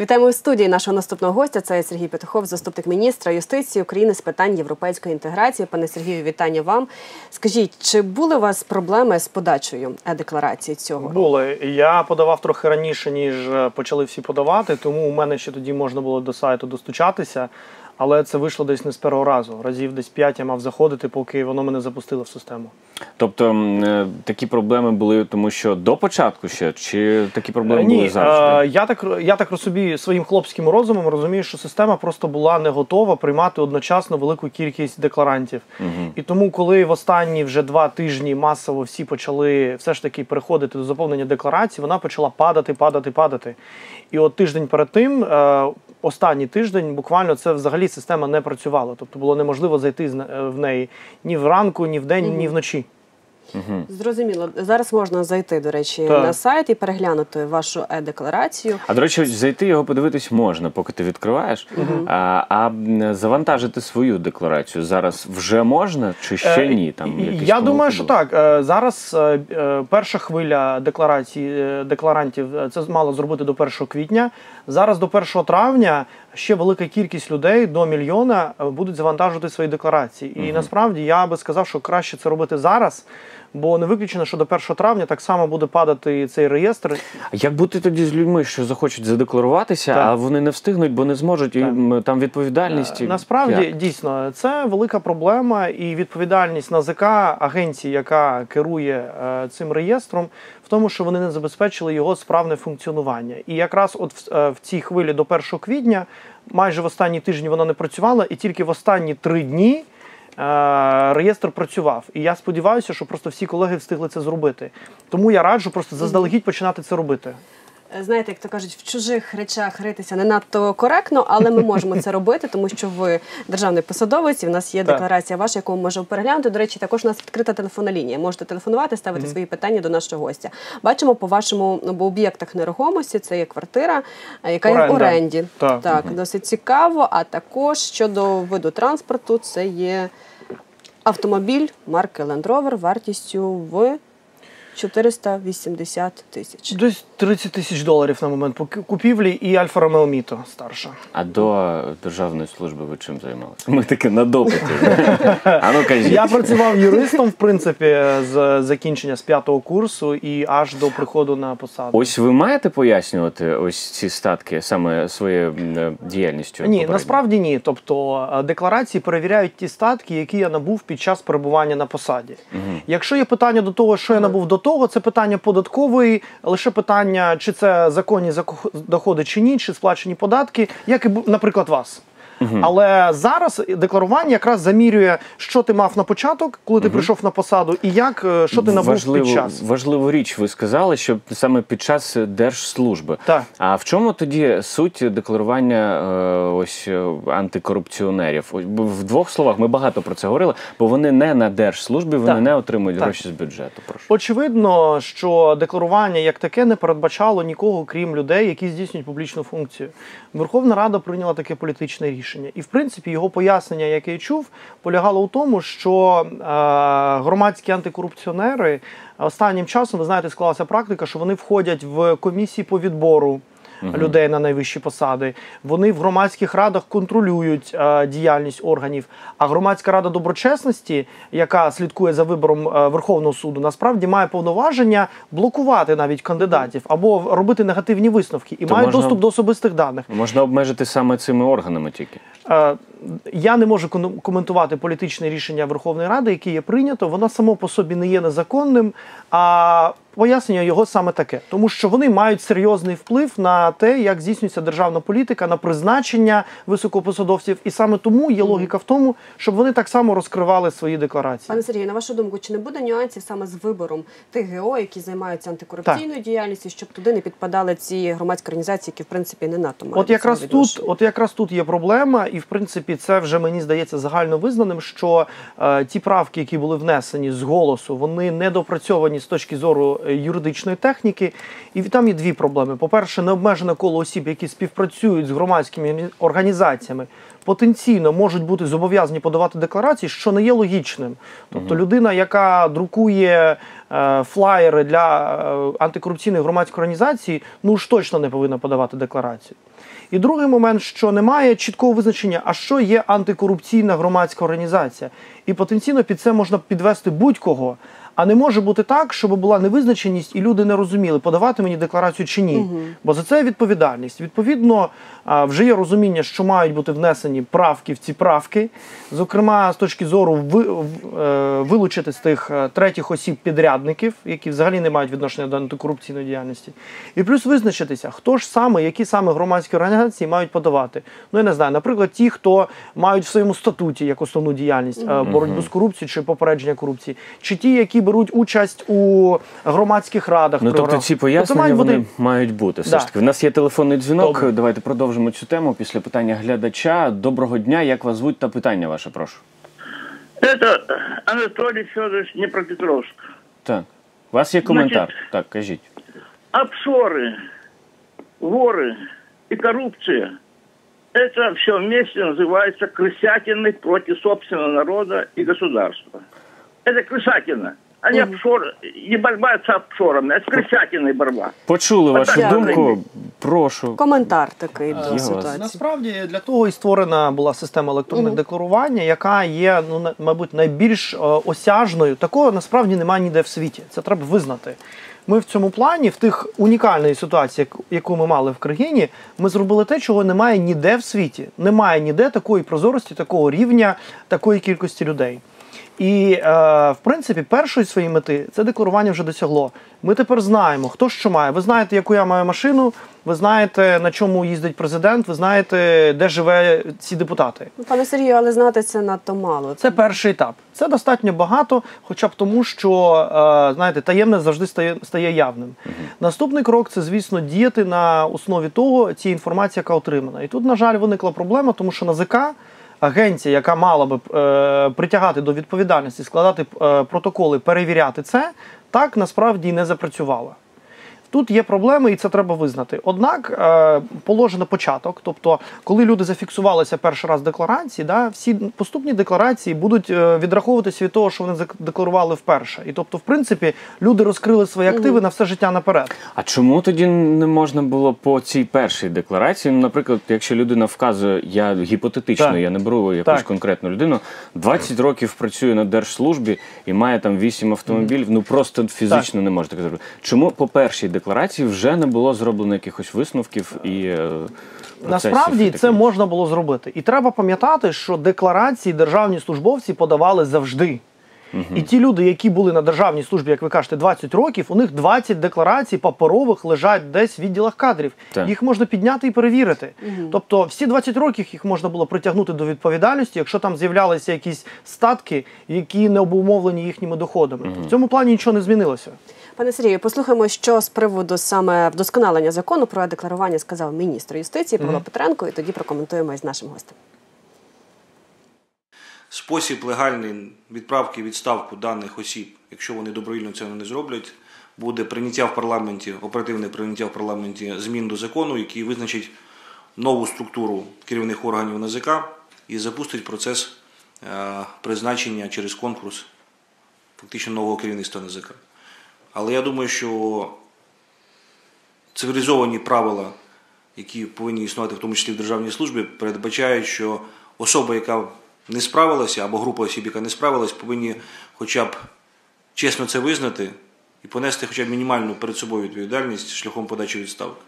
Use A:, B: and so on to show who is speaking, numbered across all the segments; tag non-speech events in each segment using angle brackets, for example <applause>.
A: Вітаємо в студії нашого наступного гостя. Це Сергій Петухов, заступник міністра юстиції України з питань європейської інтеграції. Пане Сергію, вітання вам. Скажіть, чи були у вас проблеми з подачею е-декларації цього?
B: Були. Я подавав трохи раніше, ніж е, почали всі подавати, тому у мене ще тоді можна було до сайту достучатися. Але це вийшло десь не з першого разу. Разів десь п'ять я мав заходити, поки воно мене запустило в систему.
C: Тобто е, такі проблеми були, тому що до початку ще, чи такі проблеми
B: Е, Ні,
C: були завжди?
B: е, я так я так собі своїм хлопським розумом розумію, що система просто була не готова приймати одночасно велику кількість декларантів. І тому, коли в останні вже два тижні масово всі почали все ж таки переходити до заповнення декларацій, вона почала падати, падати, падати. І от тиждень перед тим, останній тиждень, буквально це взагалі система не працювала. Тобто було неможливо зайти е, в неї ні вранку, ні вдень, ні вночі.
A: Зрозуміло. Зараз можна зайти, до речі,
B: Так.
A: на сайт і переглянути вашу е-декларацію.
C: А до речі, зайти його подивитись можна, поки ти відкриваєш. А, а завантажити свою декларацію зараз вже можна, чи ще
B: Е,
C: ні? Там якісь
B: я думаю, що так. Е, Зараз е, перша хвиля декларацій е, декларантів це мало зробити до 1 квітня. Зараз до 1 травня ще велика кількість людей до мільйона будуть завантажувати свої декларації. І насправді я би сказав, що краще це робити зараз. Бо не виключено, що до 1 травня так само буде падати цей реєстр.
C: А Як бути тоді з людьми, що захочуть задекларуватися,
B: Так.
C: а вони не встигнуть, бо не зможуть, і
B: Так.
C: там відповідальність.
B: Е, Насправді
C: Як?
B: дійсно це велика проблема, і відповідальність НАЗК, агенції, яка керує е, цим реєстром, в тому, що вони не забезпечили його справне функціонування. І якраз от в, е, в цій хвилі до 1 квітня, майже в останні тижні вона не працювала, і тільки в останні три дні. Е, Реєстр працював, і я сподіваюся, що просто всі колеги встигли це зробити. Тому я раджу просто заздалегідь починати це робити.
A: Знаєте, як то кажуть, в чужих речах ритися не надто коректно, але ми можемо це робити, тому що ви державний посадовець. і В нас є декларація ваша, яку ми можемо переглянути. До речі, також у нас відкрита телефонна лінія. Можете телефонувати, ставити свої питання до нашого гостя. Бачимо по вашому ну, об'єктах нерухомості. Це є квартира, е, яка є в оренді.
B: Так.
A: досить цікаво. А також щодо виду транспорту, це є автомобіль марки Land Rover вартістю в 480 тисяч.
B: Десь 30 тисяч доларів на момент купівлі і Альфа Ромео Міто старша.
C: А до державної служби ви чим займалися? Ми таки на допиті. а ну кажіть.
B: Я працював юристом, в принципі, з закінчення з п'ятого курсу і аж до приходу на посаду.
C: Ось ви маєте пояснювати ось ці статки саме своєю е, діяльністю?
B: Ні, насправді ні. Тобто е, декларації перевіряють ті статки, які я набув під час перебування на посаді. Якщо є питання до того, що я набув до того, це питання податкової, лише питання, чи це законні зако- доходи чи ні, чи сплачені податки, як і наприклад вас. Але зараз декларування якраз замірює, що ти мав на початок, коли ти прийшов на посаду, і як е, що ти набув
C: важливу,
B: під час.
C: важливу річ ви сказали, що саме під час держслужби.
B: Так.
C: А в чому тоді суть декларування е, ось е, антикорупціонерів? Ось, В двох словах ми багато про це говорили, бо вони не на держслужбі, вони
B: Так.
C: не отримують
B: Так.
C: гроші з бюджету. Прошу.
B: Очевидно, що декларування як таке не передбачало нікого, крім людей, які здійснюють публічну функцію. Верховна Рада прийняла таке політичне рішення, і в принципі його пояснення, яке я чув, полягало у тому, що е, громадські антикорупціонери останнім часом, ви знаєте, склалася практика, що вони входять в комісії по відбору. Людей на найвищі посади, вони в громадських радах контролюють е, діяльність органів. А громадська рада доброчесності, яка слідкує за вибором е, Верховного суду, насправді має повноваження блокувати навіть кандидатів або робити негативні висновки і
C: То
B: має
C: можна-
B: доступ до особистих даних.
C: Можна обмежити саме цими органами тільки.
B: Е, Я не можу коментувати політичне рішення Верховної Ради, яке є прийнято. Воно само по собі не є незаконним. А пояснення його саме таке, тому що вони мають серйозний вплив на те, як здійснюється державна політика, на призначення високопосадовців, і саме тому є логіка в тому, щоб вони так само розкривали свої декларації.
A: Пане Сергію, на вашу думку, чи не буде нюансів саме з вибором тих ГО, які займаються антикорупційною діяльністю, щоб туди не підпадали ці громадські організації, які в принципі не НАТО мають
B: От якраз тут, от якраз тут є проблема, і в принципі це вже мені здається загально визнаним, що е, ті правки, які були внесені з голосу, вони недопрацьовані з точки зору е, юридичної техніки. І там є дві проблеми: по-перше, необмежене коло осіб, які співпрацюють з громадськими організаціями. потенційно можуть бути зобов'язані подавати декларації, що не є логічним. Тобто людина, яка друкує е, флаєри для е, антикорупційної громадської організації, ну ж точно не повинна подавати декларацію. І другий момент, що немає чіткого визначення, а що є антикорупційна громадська організація. І потенційно під це можна підвести будь-кого. А не може бути так, щоб була невизначеність, і люди не розуміли, подавати мені декларацію чи ні. Бо за це відповідальність. Відповідно, вже є розуміння, що мають бути внесені правки в ці правки. Зокрема, з точки зору е, вилучити з тих е, третіх осіб підрядників, які взагалі не мають відношення до антикорупційної діяльності. І плюс визначитися, хто ж саме, які саме громадські організації мають подавати. Ну, я не знаю, наприклад, ті, хто мають в своєму статі як основну діяльність е, боротьбу з корупцією чи попередження корупції, чи ті, які беруть участь у громадських радах.
C: Ну,
B: при
C: тобто
B: грам-
C: ці
B: Тобто
C: пояснення
B: мають бути-
C: вони мають бути. Все
B: Да.
C: ж таки. У нас є телефонний дзвінок.
B: Добре.
C: Давайте продовжимо цю тему після питання глядача. Доброго дня, як вас звуть та питання ваше, прошу.
D: Это Анатолий Федорович Днепропетровск.
C: Так. У вас є коментар. Так, кажіть.
D: Офшоры, воры и коррупция – это все вместе называется крысятиной против собственного народа и государства. Это крысятина, а не офшор, не борьба с офшорами, а с крысятиной борьба.
C: Почули вашу
A: Дякую.
C: думку. Прошу.
A: Коментар такий до ситуації.
B: Насправді для того і створена була система електронних декларування, яка є, ну на- мабуть, найбільш е, осяжною. Такого насправді немає ніде в світі. Це треба визнати. Ми в цьому плані, в тих унікальної ситуації, яку- яку ми мали в країні, ми зробили те, чого немає ніде в світі. Немає ніде такої прозорості, такого рівня, такої кількості людей. І е, в принципі, першої своєї мети це декларування вже досягло. Ми тепер знаємо, хто що має. Ви знаєте, яку я маю машину, ви знаєте, на чому їздить президент, ви знаєте, де живе ці депутати.
A: Ну, Пане Сергію, але знати це надто мало.
B: Це перший етап. Це достатньо багато, хоча б тому, що е, знаєте, таємне завжди стає, стає явним. Наступний крок це, звісно, діяти на основі того, цієї інформації, яка отримана. І тут, на жаль, виникла проблема, тому що НАЗК, агенція, яка мала би е, притягати до відповідальності, складати е, протоколи, перевіряти це, так насправді не запрацювала. Тут є проблеми, і це треба визнати. Однак е, положено початок, тобто, коли люди зафіксувалися перший раз в декларації, да, всі поступні декларації будуть е, відраховуватися від того, що вони задекларували вперше. І тобто, в принципі, люди розкрили свої активи на все життя наперед.
C: А чому тоді не можна було по цій першій декларації? Ну, наприклад, якщо людина вказує, я гіпотетично,
B: Так.
C: я не беру якусь
B: Так.
C: конкретну людину, 20 років працює на держслужбі і має там 8 автомобілів, ну просто фізично не може таке зробити. Чому по першій декларації вже не було зроблено якихось висновків і е,
B: Насправді це можна було зробити. І треба пам'ятати, що декларації державні службовці подавали завжди. І ті люди, які були на державній службі, як ви кажете, 20 років, у них 20 декларацій паперових лежать десь в відділах кадрів.
C: Так.
B: Їх можна підняти і перевірити. Тобто, всі 20 років їх можна було притягнути до відповідальності, якщо там з'являлися якісь статки, які не обумовлені їхніми доходами. В цьому плані нічого не змінилося.
A: Пане Сергію, послухаємо, що з приводу саме вдосконалення закону про декларування сказав міністр юстиції Павло Петренко, і тоді прокоментуємо із нашим гостем.
E: Спосіб легальний відправки відставку даних осіб, якщо вони добровільно цього не зроблять, буде прийняття в парламенті, оперативне прийняття в парламенті змін до закону, який визначить нову структуру керівних органів НАЗК і запустить процес е, призначення через конкурс фактично нового керівництва НАЗК. Але я думаю, що цивілізовані правила, які повинні існувати в тому числі в державній службі, передбачають, що особа, яка не справилася, або група осіб, яка не справилась, повинні хоча б чесно це визнати і понести хоча б мінімальну перед собою відповідальність шляхом подачі відставки.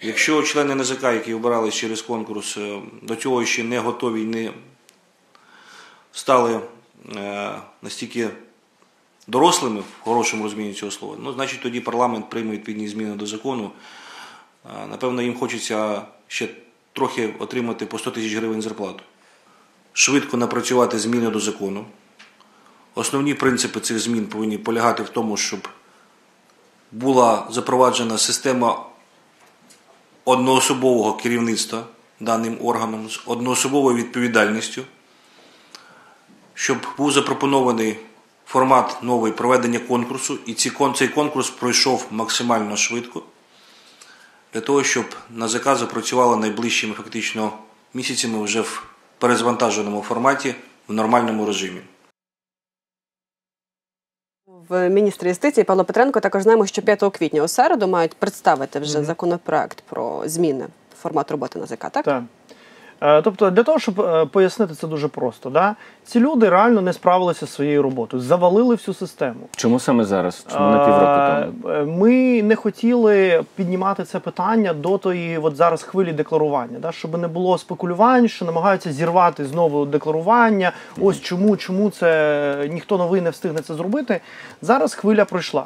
E: Якщо члени НЗК, які обирались через конкурс, е, до цього ще не готові і не стали е, настільки дорослими в хорошому розумінні цього слова, ну, значить тоді парламент прийме відповідні зміни до закону. Напевно, їм хочеться ще трохи отримати по 100 тисяч гривень зарплату. Швидко напрацювати зміни до закону. Основні принципи цих змін повинні полягати в тому, щоб була запроваджена система одноособового керівництва даним органом з одноособовою відповідальністю, щоб був запропонований формат новий проведення конкурсу, і ці цей конкурс пройшов максимально швидко, для того, щоб НАЗК запрацювала найближчими фактично місяцями вже в перезвантаженому форматі в нормальному режимі.
A: В міністрі юстиції Павло Петренко також знаємо, що 5 квітня у середу мають представити вже законопроект про зміни формат роботи НАЗК, так?
B: Так. Е, Тобто, для того, щоб е, пояснити це дуже просто, да? ці люди реально не справилися зі своєю роботою, завалили всю систему.
C: Чому саме зараз? Чому на півроку тому?
B: Е, Ми не хотіли піднімати це питання до тої от зараз хвилі декларування, да? щоб не було спекулювань, що намагаються зірвати знову декларування. Ось чому, чому це ніхто новий не встигне це зробити. Зараз хвиля пройшла.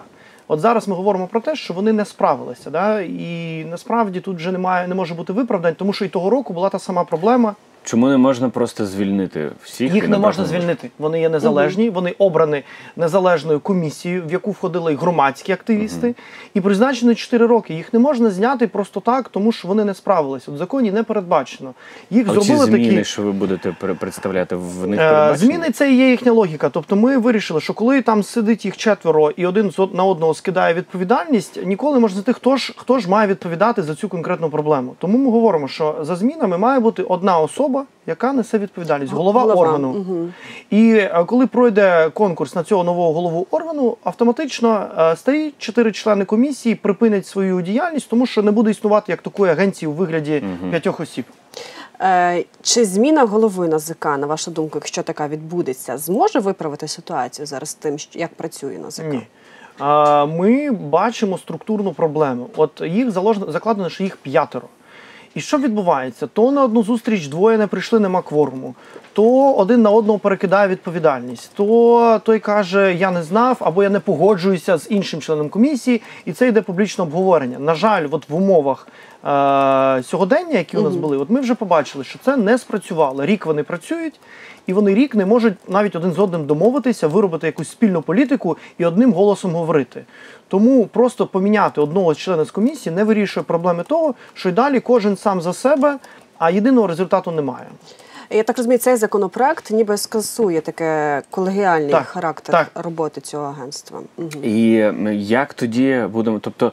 B: От зараз ми говоримо про те, що вони не справилися. Да? І насправді тут вже немає, не може бути виправдань, тому що і того року була та сама проблема.
C: Чому не можна просто звільнити всіх?
B: Їх не можна звільнити. Вони є незалежні, вони обрані незалежною комісією, в яку входили громадські активісти, і призначені 4 роки. Їх не можна зняти просто так, тому що вони не справилися. От в законі не передбачено. Їх
C: А ці
B: зробили
C: зміни,
B: такі.
C: що ви будете представляти в них
B: Е,
C: передбачені?
B: Зміни це і є їхня логіка. Тобто ми вирішили, що коли там сидить їх четверо і один на одного скидає відповідальність, ніколи не можна знайти, хто ж хто ж має відповідати за цю конкретну проблему. Тому ми говоримо, що за змінами має бути одна особа, яка несе відповідальність, голова,
A: Голова,
B: органу.
A: мгм.
B: І е, коли пройде конкурс на цього нового голову органу, автоматично е, старі чотири члени комісії припинять свою діяльність, тому що не буде існувати як такої агенції у вигляді п'ятьох осіб.
A: Е, чи зміна голови НАЗК, на вашу думку, якщо така відбудеться, зможе виправити ситуацію зараз з тим, як працює НАЗК?
B: Ні. Ми бачимо структурну проблему. От їх заложено закладено, що їх п'ятеро. І що відбувається? То на одну зустріч двоє не прийшли, нема кворуму. То один на одного перекидає відповідальність. То той каже, я не знав, або я не погоджуюся з іншим членом комісії, і це йде публічне обговорення. На жаль, от в умовах е- сьогодення, які у нас були, от ми вже побачили, що це не спрацювало. Рік вони працюють, і вони рік не можуть навіть один з одним домовитися, виробити якусь спільну політику і одним голосом говорити. Тому просто поміняти одного з членів з комісії не вирішує проблеми того, що й далі кожен сам за себе, а єдиного результату немає.
A: Я так розумію, цей законопроект ніби скасує таке колегіальний
B: Так,
A: характер
B: так.
A: роботи цього агентства. Мгм.
C: І як тоді будемо? Тобто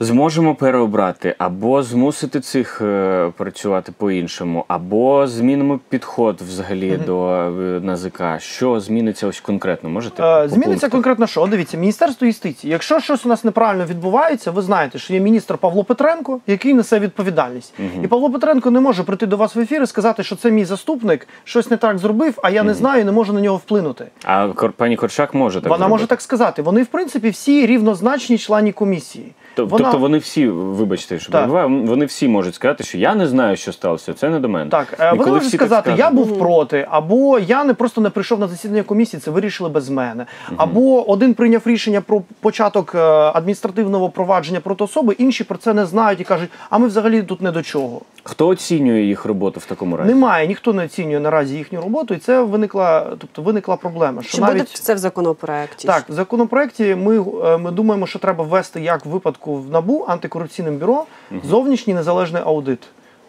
C: зможемо переобрати або змусити цих е, працювати по-іншому, або змінимо підход взагалі до е, НАЗК. Що зміниться ось конкретно? Можете
B: Е, Зміниться конкретно що? Дивіться, Міністерство юстиції. Якщо щось у нас неправильно відбувається, ви знаєте, що є міністр Павло Петренко, який несе відповідальність. І Павло Петренко не може прийти до вас в ефір і сказати, що це мій заступник, щось не так зробив, а я не знаю і не можу на нього вплинути.
C: А пані Корчак може так
B: Вона
C: зробити?
B: може так сказати. Вони, в принципі, всі рівнозначні члені комісії.
C: Тоб-
B: Вона-
C: Тобто вони всі, вибачте, що
B: Так.
C: вони всі можуть сказати, що я не знаю, що сталося, це не до мене.
B: Так, е,
C: І
B: вони можуть сказати, я був проти, або я не просто не прийшов на засідання комісії, це вирішили без мене. Або один прийняв рішення про початок е, адміністративного провадження проти особи, інші про це не знають і кажуть, а ми взагалі тут не до чого.
C: Хто оцінює їх роботу в такому разі?
B: Немає, ніхто не оцінює наразі їхню роботу, і це виникла, тобто виникла проблема. Що
A: Чи буде це в законопроекті?
B: так, в законопроекті ми, е, ми думаємо, що треба ввести як в випадку в НАБУ антикорупційним бюро зовнішній незалежний аудит.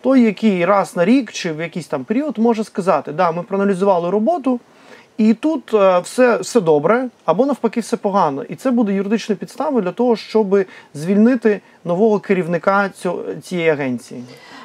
B: Той, який раз на рік чи в якийсь там період може сказати, да, ми проаналізували роботу, і тут е, все, все добре, або навпаки, все погано. І це буде юридичною підставою для того, щоб звільнити нового керівника цього, цієї агенції.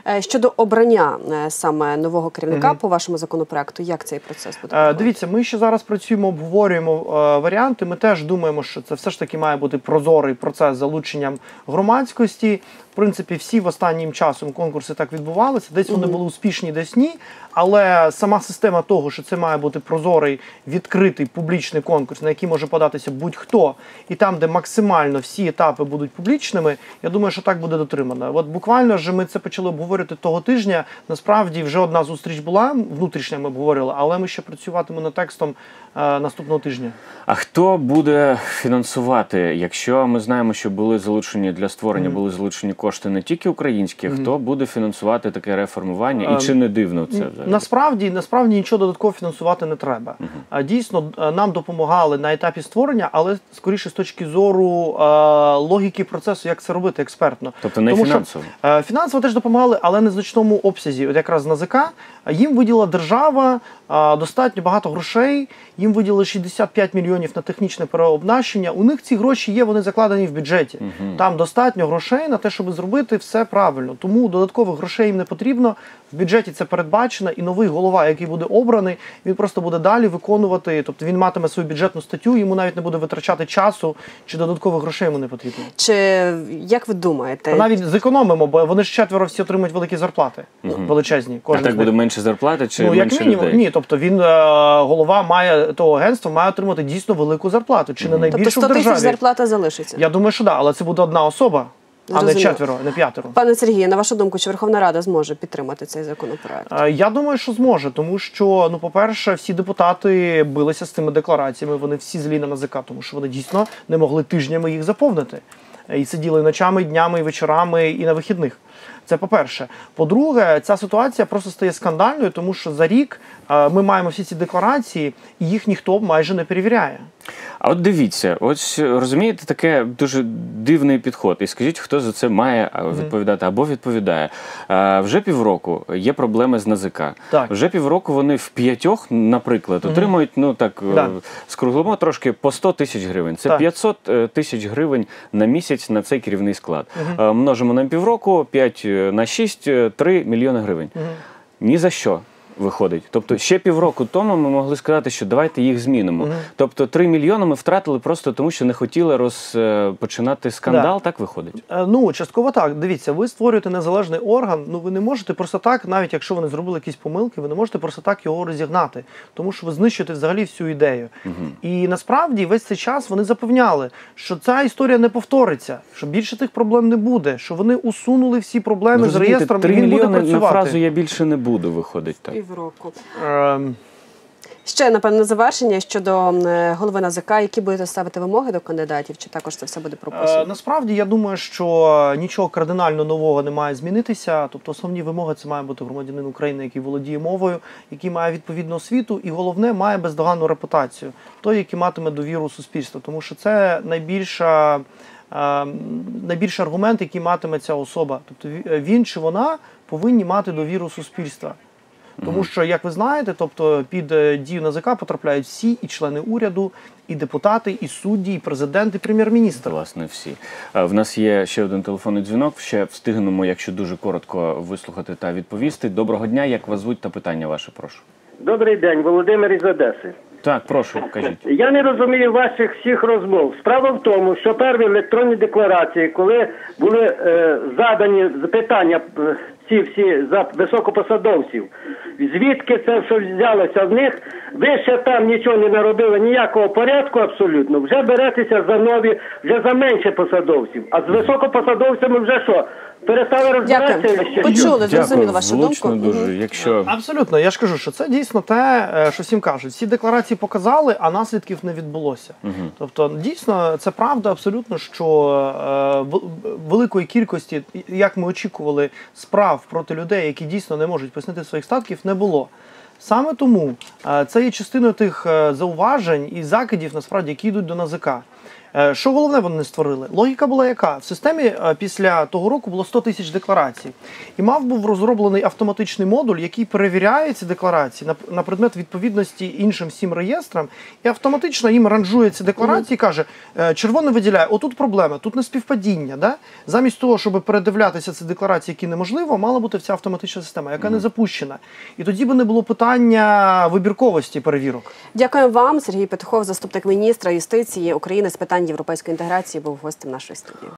A: Е, Щодо обрання е, саме нового керівника по вашому законопроекту, як цей процес буде?
B: Е. Дивіться, ми ще зараз працюємо, обговорюємо варіанти. Ми теж думаємо, що це все ж таки має бути прозорий процес залученням громадськості. В принципі, всі в останнім часом конкурси так відбувалися. Десь вони були успішні, десь ні. Але сама система того, що це має бути прозорий, відкритий публічний конкурс, на який може податися будь-хто, і там, де максимально всі етапи будуть публічними, я думаю, що так буде дотримано. От буквально ж ми це почали обговорювати того тижня. Насправді вже одна зустріч була внутрішня. Ми обговорили, але ми ще працюватимемо над текстом е, наступного тижня.
C: А хто буде фінансувати, якщо ми знаємо, що були залучені для створення, були залучені кошти не тільки українські, хто буде фінансувати таке реформування? І
B: Ем,
C: чи не дивно це взагалі?
B: Насправді, насправді нічого додатково фінансувати не треба. А Дійсно, е, нам допомагали на етапі створення, але скоріше з точки зору е, логіки процесу, як це робити експертно.
C: Тобто не
B: Тому що,
C: фінансово?
B: е, фінансово теж допомагали, але не в значному обсязі. От якраз на ЗК їм виділа держава е, достатньо багато грошей. Їм виділили 65 мільйонів на технічне переобнащення. У них ці гроші є, вони закладені в бюджеті. Там достатньо грошей на те, щоб зробити все правильно. Тому додаткових грошей їм не потрібно. В бюджеті це передбачено, і новий голова, який буде обраний, він просто буде далі виконувати. Тобто він матиме свою бюджетну статтю, йому навіть не буде витрачати часу чи додаткових грошей йому не потрібно.
A: Чи як ви думаєте?
B: Та навіть зекономимо, бо вони ж четверо всі отримують великі зарплати, величезні.
C: А так буде менше зарплати чи
B: Ну, як
C: менше
B: мінімум,
C: людей?
B: ні, тобто він е, голова має того агентства, має отримати дійсно велику зарплату, чи не
A: тобто 100
B: в
A: тисяч зарплата залишиться.
B: Я думаю, що да, але це буде одна особа, а не четверо, не п'ятеро.
A: Пане Сергію, на вашу думку, чи Верховна Рада зможе підтримати цей законопроект?
B: Е, Я думаю, що зможе, тому що, ну, по-перше, всі депутати билися з цими деклараціями. Вони всі злі на НАЗК, тому що вони дійсно не могли тижнями їх заповнити. Е, І сиділи ночами, днями, вечорами, і на вихідних. Це по-перше. По-друге, ця ситуація просто стає скандальною, тому що за рік е, ми маємо всі ці декларації, і їх ніхто майже не перевіряє.
C: А от дивіться, ось розумієте, таке дуже дивний підход. І скажіть, хто за це має відповідати або відповідає. А, вже півроку є проблеми з НАЗК.
B: Так.
C: Вже півроку вони в п'ятьох, наприклад, отримують ну так
B: Да.
C: е, скруглимо трошки по 100 тисяч гривень. Це
B: Так.
C: 500 е, тисяч гривень на місяць на цей керівний склад. Е, Множимо на півроку, 5 на 6, 3 мільйони гривень. Ні за що. Виходить, тобто ще півроку тому ми могли сказати, що давайте їх змінимо. Тобто 3 мільйони ми втратили просто тому, що не хотіли розпочинати скандал. Так виходить.
B: Е, Ну, частково так. Дивіться, ви створюєте незалежний орган. Ну ви не можете просто так, навіть якщо вони зробили якісь помилки, ви не можете просто так його розігнати, тому що ви знищуєте взагалі всю ідею. І насправді весь цей час вони запевняли, що ця історія не повториться, що більше тих проблем не буде, що вони усунули всі проблеми з
C: Розумієте,
B: реєстром, і
C: 3
B: він буде
C: мільйони на фразу я більше не буду. Виходить так.
A: Півроку.
B: Ем,
A: Ще напевно на завершення щодо е, голови НАЗК, які будете ставити вимоги до кандидатів, чи також це все буде
B: Е,
A: прописано?
B: Насправді я думаю, що нічого кардинально нового не має змінитися. Тобто основні вимоги це має бути громадянин України, який володіє мовою, який має відповідну освіту, і головне має бездоганну репутацію, той, який матиме довіру суспільства, тому що це найбільша. е, Найбільший аргумент, який матиме ця особа, тобто він чи вона повинні мати довіру суспільства. Тому що, як ви знаєте, тобто під е, дію НАЗК потрапляють всі і члени уряду, і депутати, і судді, і президент, і прем'єр-міністр.
C: Власне, всі. В нас є ще один телефонний дзвінок. Ще встигнемо, якщо дуже коротко вислухати та відповісти. Доброго дня, як вас звуть та питання ваше, прошу.
F: Добрий день, Володимир із Одеси.
C: Так, прошу, кажіть. <laughs>
F: Я не розумію ваших всіх розмов. Справа в тому, що перві електронні декларації, коли були е, задані запитання е, ці всі за високопосадовців, звідки це все взялося в них, ви ще там нічого не наробили, ніякого порядку абсолютно. Вже беретеся за нові, вже за менше посадовців. А з високопосадовцями вже що? Перестали розбиратися?
A: Дякую.
F: чи?
A: Почули, зрозуміли вашу
C: влучно
A: думку.
C: дуже. Якщо
B: Абсолютно, я ж кажу, що це дійсно те, е, що всім кажуть. Всі декларації показали, а наслідків не відбулося. Тобто, дійсно, це правда абсолютно, що е, великої кількості, як ми очікували, справ проти людей, які дійсно не можуть пояснити своїх статків, не було. Саме тому е, це є частиною тих е, зауважень і закидів, насправді, які йдуть до НАЗК. Е, Що головне вони не створили? Логіка була яка? В системі е, після того року було 100 тисяч декларацій. І мав був розроблений автоматичний модуль, який перевіряє ці декларації на, предмет відповідності іншим всім реєстрам, і автоматично їм ранжує ці декларації і каже: е, червоне виділяє, отут проблема, тут неспівпадіння. Да? Замість того, щоб передивлятися ці декларації, які неможливо, мала бути вся автоматична система, яка не запущена. І тоді би не було питання вибірковості перевірок.
A: Дякую вам, Сергій Петухов, заступник міністра юстиції України з питань європейської інтеграції, був гостем нашої студії.